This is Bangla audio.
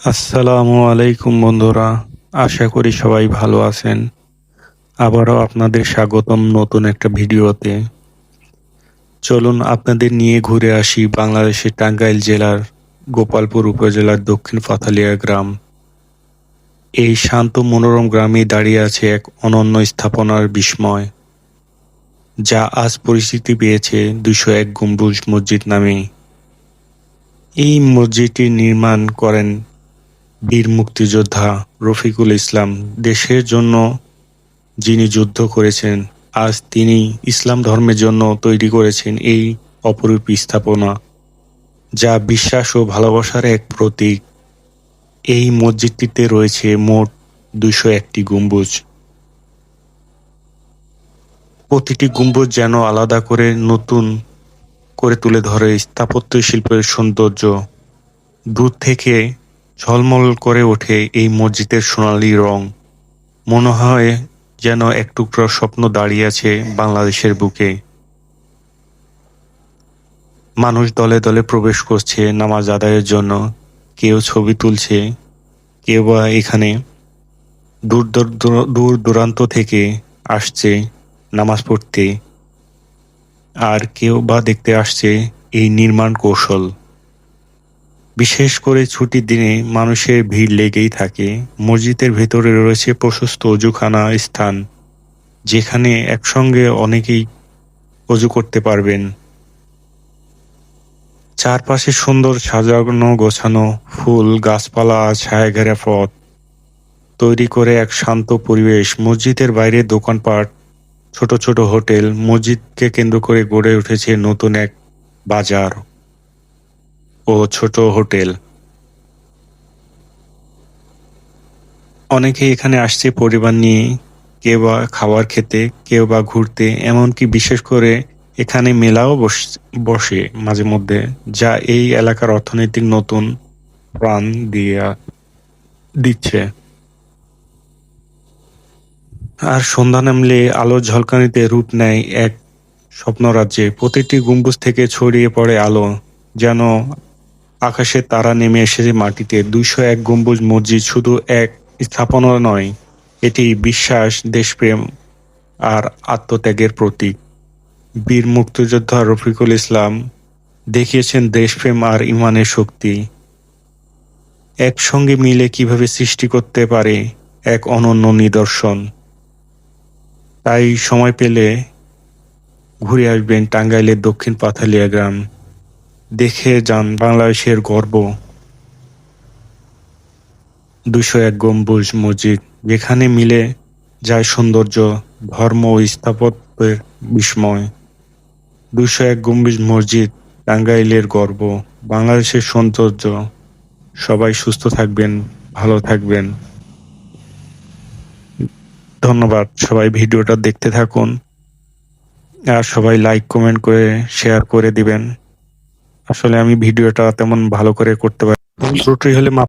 আসসালামু আলাইকুম বন্ধুরা, আশা করি সবাই ভালো আছেন। আবারও আপনাদের স্বাগতম নতুন একটা ভিডিওতে। চলুন আপনাদের নিয়ে ঘুরে আসি বাংলাদেশের টাঙ্গাইল জেলার গোপালপুর উপজেলার দক্ষিণ পাথালিয়া গ্রাম। এই শান্ত মনোরম গ্রামে দাঁড়িয়ে আছে এক অনন্য স্থাপনার বিস্ময়, যা আজ পরিচিতি পেয়েছে দুশো এক গম্বুজ মসজিদ নামে। এই মসজিদটি নির্মাণ করেন বীর মুক্তিযোদ্ধা রফিকুল ইসলাম দেশের জন্য যিনি যুদ্ধ করেছেন, আজ তিনি ইসলাম ধর্মের জন্য তৈরি করেছেন এই অপরূপ স্থাপনা, যা বিশ্বাস ও ভালোবাসার এক প্রতীক। এই মসজিদটিতে রয়েছে মোট দুশো একটি গম্বুজ। প্রতিটি গম্বুজ যেন আলাদা করে নতুন করে তুলে ধরে স্থাপত্য শিল্পের সৌন্দর্য। দূর থেকে ঝলমল করে ওঠে এই মসজিদের সোনালী রং। মনে হয় যেন এক টুকরো স্বপ্ন দাঁড়িয়ে আছে বাংলাদেশের বুকে। মানুষ দলে দলে প্রবেশ করছে নামাজ আদায়ের জন্য। কেউ ছবি তুলছে, কেউ বা এখানে দূর দূর দূর দূরান্ত থেকে আসছে নামাজ পড়তে। আর কেউ বা দেখতে আসছে এই নির্মাণ কৌশল। বিশেষ করে ছুটির দিনে মানুষের ভিড় লেগেই থাকে। মসজিদের ভেতরে রয়েছে প্রশস্ত অজুখানা স্থান, যেখানে একসঙ্গে অনেকেই অজু করতে পারবেন। চারপাশে সুন্দর সাজানো গোছানো ফুল, গাছপালা, ছায়া ঘেরা পথ। তৈরি করে এক শান্ত পরিবেশ। মসজিদের বাইরে দোকানপাট, ছোট ছোট হোটেল, মসজিদকে কেন্দ্র করে গড়ে উঠেছে নতুন এক বাজার। ও ছোট হোটেল। অনেকে এখানে আসছে পরিবার নিয়ে, কেউ বা খাবার খেতে, কেউ বা ঘুরতে, এমনকি বিশেষ করে এখানে মেলাও বসে মাঝে মধ্যে, যা এই এলাকার অর্থনৈতিক নতুন প্রাণ দিয়া দিচ্ছে। আর সন্ধ্যা নামলে আলোর ঝলকানিতে রূপ নেয় এক স্বপ্নরাজ্যে। প্রতিটি গম্বুজ থেকে ছড়িয়ে পড়ে আলো, যেন আকাশে তারা নেমে এসেছে মাটিতে। দুইশো এক গম্বুজ মসজিদ শুধু এক স্থাপনা নয়, এটি বিশ্বাস, দেশপ্রেম আর আত্মত্যাগের প্রতীক। বীর মুক্তিযোদ্ধা রফিকুল ইসলাম দেখিয়েছেন দেশপ্রেম আর ইমানের শক্তি। একসঙ্গে মিলে কীভাবে সৃষ্টি করতে পারে এক অনন্য নিদর্শন। তাই সময় পেলে ঘুরে আসবেন টাঙ্গাইলের দক্ষিণ পাথালিয়া গ্রাম। দেখে যান বাংলাদেশের গর্ব। দুশো এক গম্বুজ মসজিদ, যেখানে মিলে যায় সৌন্দর্য, ধর্ম ও স্থাপত্যের বিস্ময়। দুশো এক গম্বুজ মসজিদ, টাঙ্গাইলের গর্ব, বাংলাদেশের সৌন্দর্য। সবাই সুস্থ থাকবেন, ভালো থাকবেন। ধন্যবাদ সবাই ভিডিওটা দেখতে থাকুন। আর সবাই লাইক কমেন্ট করে শেয়ার করে দিবেন। আসলে আমি ভিডিওটা তেমন ভালো করে করতে পারি ত্রুটি হলে মাপ